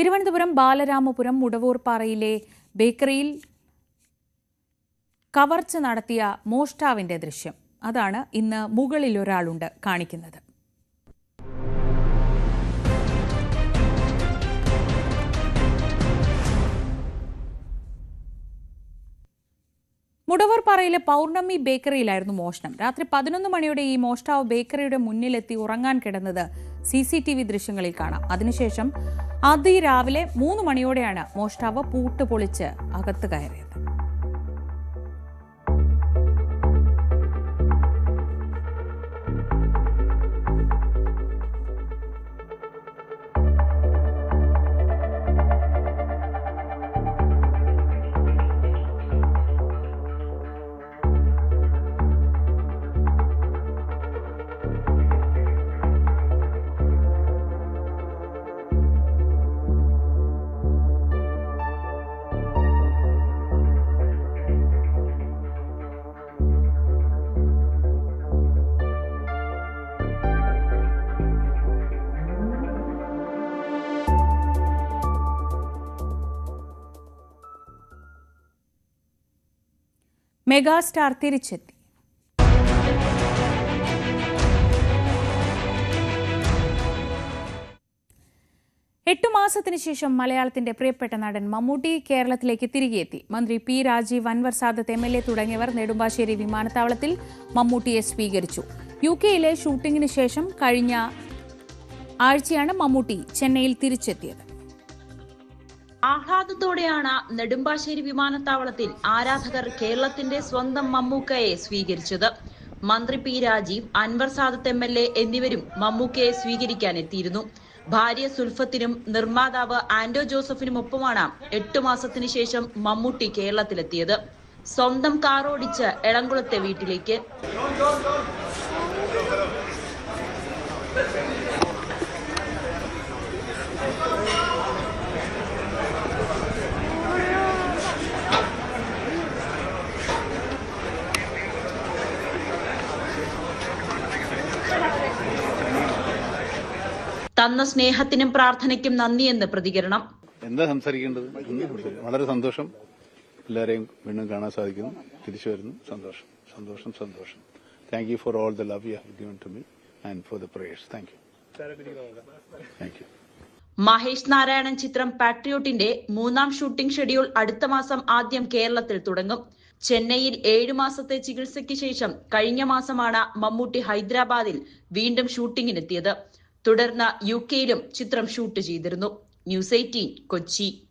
തിരുവനന്തപുരം ബാലരാമപുരം മുടവൂർപ്പാറയിലെ ബേക്കറിയിൽ കവർച്ച നടത്തിയ മോഷ്ടാവിന്റെ ദൃശ്യം. അതാണ് ഇന്ന് മുകളിൽ ഒരാളുണ്ട് കാണിക്കുന്നത്. മുടവർപ്പാറയിലെ പൗർണമി ബേക്കറിയിലായിരുന്നു മോഷണം. രാത്രി പതിനൊന്ന് മണിയോടെ ഈ മോഷ്ടാവ് ബേക്കറിയുടെ മുന്നിലെത്തി ഉറങ്ങാൻ കിടന്നത് സി സി ടി വി ദൃശ്യങ്ങളിൽ കാണാം. അതിനുശേഷം അതിരാവിലെ മൂന്ന് മണിയോടെയാണ് മോഷ്ടാവ് പൂട്ട് പൊളിച്ച് അകത്ത് കയറിയത്. മെഗാസ്റ്റാർ തിരിച്ചെത്തി. എട്ടു മാസത്തിന് ശേഷം മലയാളത്തിന്റെ പ്രിയപ്പെട്ട നടൻ മമ്മൂട്ടി കേരളത്തിലേക്ക് തിരികെയെത്തി. മന്ത്രി P Rajeev Anwar Sadath M L A തുടങ്ങിയവർ നെടുമ്പാശ്ശേരി വിമാനത്താവളത്തിൽ മമ്മൂട്ടിയെ സ്വീകരിച്ചു. യു കെയിലെ ഷൂട്ടിങ്ങിന് ശേഷം കഴിഞ്ഞ ആഴ്ചയാണ് മമ്മൂട്ടി ചെന്നൈയിൽ തിരിച്ചെത്തിയത്. ആഹ്ലാദത്തോടെയാണ് നെടുമ്പാശ്ശേരി വിമാനത്താവളത്തിൽ ആരാധകർ കേരളത്തിന്റെ സ്വന്തം മമ്മൂക്കയെ സ്വീകരിച്ചത്. മന്ത്രി P Rajeev Anwar Sadath M L A എന്നിവരും മമ്മൂക്കയെ സ്വീകരിക്കാൻ എത്തിയിരുന്നു. ഭാര്യ സുൽഫത്തിനും നിർമ്മാതാവ് ആന്റോ ജോസഫിനുമൊപ്പമാണ് എട്ടു മാസത്തിനു ശേഷം മമ്മൂട്ടി കേരളത്തിലെത്തിയത്. സ്വന്തം കാറോടിച്ച് എളംകുളത്തെ വീട്ടിലേക്ക്. തന്ന സ്നേഹത്തിനും പ്രാർത്ഥനയ്ക്കും നന്ദിയെന്ന് പ്രതികരണം. എന്താ സംസാരിക്കേണ്ടത്? വളരെ സന്തോഷം. എല്ലാവരെയും വീണ്ടും കാണാൻ സാധിക്കുന്നു. തിരിച്ചു വരുന്നു. സന്തോഷം. സന്തോഷം സന്തോഷം. Thank you for all the love you have given to me and for the prayers thank you thank you Mahesh Narayanan ചിത്രം പാട്രിയോട്ടിന്റെ മൂന്നാം ഷൂട്ടിംഗ് ഷെഡ്യൂൾ അടുത്ത മാസം ആദ്യം കേരളത്തിൽ തുടങ്ങും. ചെന്നൈയിൽ ഏഴു മാസത്തെ ചികിത്സയ്ക്ക് ശേഷം കഴിഞ്ഞ മാസമാണ് മമ്മൂട്ടി ഹൈദരാബാദിൽ വീണ്ടും ഷൂട്ടിങ്ങിനെത്തിയത്. തുടർന്ന് യു കെയിലും ചിത്രം ഷൂട്ട് ചെയ്തിരുന്നു. News eighteen Kochi.